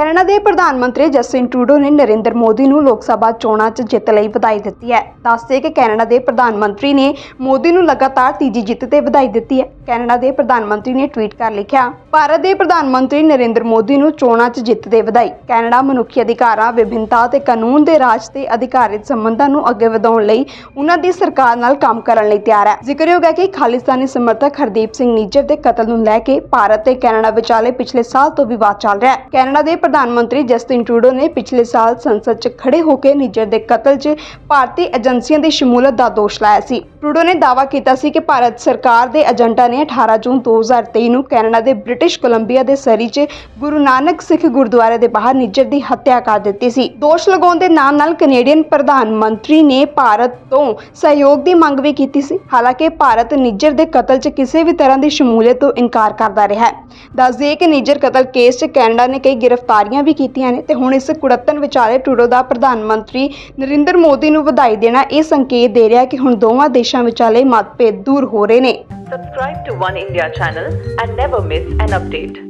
Canada ਦੇ ਪ੍ਰਧਾਨ ਮੰਤਰੀ ਜਸਟਿਨ ਟਰੂਡੋ ਨੇ ਨਰਿੰਦਰ ਮੋਦੀ ਨੂੰ ਲੋਕ ਸਭਾ ਚੋਣਾਂ 'ਚ ਜਿੱਤ ਲਈ ਵਧਾਈ ਦਿੱਤੀ ਹੈ। ਦੱਸਦੇ ਕਿ ਕੈਨੇਡਾ ਦੇ ਪ੍ਰਧਾਨ ਮੰਤਰੀ ਨੇ ਮੋਦੀ ਨੂੰ ਲਗਾਤਾਰ ਤੀਜੀ ਜਿੱਤ ਤੇ ਵਧਾਈ ਦਿੱਤੀ ਹੈ। ਕੈਨੇਡਾ ਦੇ ਪ੍ਰਧਾਨ ਮੰਤਰੀ ਨੇ ਟਵੀਟ ਕਰ ਲਿਖਿਆ, ਭਾਰਤ ਦੇ ਪ੍ਰਧਾਨ ਮੰਤਰੀ ਨਰਿੰਦਰ ਮੋਦੀ ਨੂੰ ਚੋਣਾਂ 'ਚ ਜਿੱਤ ਦੇ ਵਧਾਈ। ਕੈਨੇਡਾ ਮਨੁੱਖੀ ਅਧਿਕਾਰਾਂ, ਵਿਭਿੰਨਤਾ ਤੇ ਕਾਨੂੰਨ ਦੇ ਰਾਜ ਤੇ ਅਧਿਕਾਰਿਤ ਸੰਬੰਧਾਂ ਨੂੰ ਅੱਗੇ ਵਧਾਉਣ ਲਈ ਉਹਨਾਂ ਦੀ ਸਰਕਾਰ ਨਾਲ ਕੰਮ ਕਰਨ ਲਈ ਤਿਆਰ ਹੈ। ਜ਼ਿਕਰਯੋਗ ਹੈ ਕਿ ਖਾਲਿਸਤਾਨੀ ਸਮਰਥਕ ਹਰਦੀਪ ਸਿੰਘ ਨੀਜਰ ਦੇ ਕਤਲ ਨੂੰ ਲੈ ਕੇ ਭਾਰਤ ਤੇ ਕੈਨੇਡਾ ਵਿਚਾਲੇ ਪਿਛਲੇ ਸਾਲ ਤੋਂ ਵਿਵਾਦ ਚੱਲ ਰਿਹਾ ਹੈ। ਕੈਨੇਡਾ ਦੇ ਪ੍ਰਧਾਨ ਮੰਤਰੀ ਜਸਟਿਨ ਟਰੂਡੋ ਨੇ ਪਿਛਲੇ ਸਾਲ ਸੰਸਦ 'ਚ ਖੜੇ ਹੋ ਕੇ ਨੀਜਰ ਦੇ ਕਤਲ 'ਚ ਭਾਰਤੀ ਏਜੰਸੀਆਂ ਦੀ ਸ਼ਮੂਲੀਅਤ ਦਾ ਦੋਸ਼ ਲਾਇਆ ਸੀ। ਟਰੂਡੋ ਨੇ ਦਾਅਵਾ ਕੀਤਾ ਸੀ ਕਿ ਭਾਰਤ ਸਰਕਾਰ ਦੇ ਏਜੰਟਾਂ ਨੇ 18 ਜੂਨ 2023 ਨੂੰ ਕੈਨੇਡਾ ਦੇ ਬ੍ਰਿਟਿਸ਼ ਕੋਲੰਬੀਆ ਦੇ ਸਰੀ 'ਚ ਗੁਰੂ ਨਾਨਕ ਸਿੱਖ ਗੁਰਦੁਆਰੇ ਦੇ ਬਾਹਰ ਨਿੱਜਰ ਦੀ ਹੱਤਿਆ ਕਰ ਦਿੱਤੀ ਸੀ। ਦੋਸ਼ ਲਗਾਉਣ ਦੇ ਨਾਲ ਨਾਲ ਕੈਨੇਡੀਅਨ ਪ੍ਰਧਾਨ ਮੰਤਰੀ ਨੇ ਭਾਰਤ ਤੋਂ ਸਹਿਯੋਗ ਦੀ ਮੰਗ ਵੀ ਕੀਤੀ ਸੀ। ਹਾਲਾਂਕਿ ਭਾਰਤ ਨਿੱਜਰ ਦੇ ਕਤਲ 'ਚ ਕਿਸੇ ਵੀ ਤਰ੍ਹਾਂ ਦੀ ਸ਼ਮੂਲੀਅਤ ਤੋਂ ਇਨਕਾਰ ਕਰਦਾ ਰਿਹਾ ਹੈ। ਦੱਸ ਕਿ ਨਿੱਜਰ ਕਤਲ ਕੇਸ 'ਚ ਕੈਨੇਡਾ ਨੇ ਕਈ ਗ੍ਰਿਫ਼ਤਾਰ ਗ੍ਰਿਫਤਾਰੀਆਂ ਵੀ ਕੀਤੀਆਂ ਨੇ ਤੇ ਹੁਣ ਇਸ ਕੁੜੱਤਨ ਵਿਚਾਲੇ ਟਰੂਡੋ ਦਾ ਪ੍ਰਧਾਨ ਮੰਤਰੀ ਨਰਿੰਦਰ ਮੋਦੀ ਨੂੰ ਵਧਾਈ ਦੇਣਾ ਇਹ ਸੰਕੇਤ ਦੇ ਰਿਹਾ ਕਿ ਹੁਣ ਦੋਵਾਂ ਦੇਸ਼ਾਂ ਵਿਚਾਲੇ ਮਤਭੇਦ ਦੂਰ ਹੋ ਰਹੇ ਨੇ Subscribe to One India channel and never miss an update.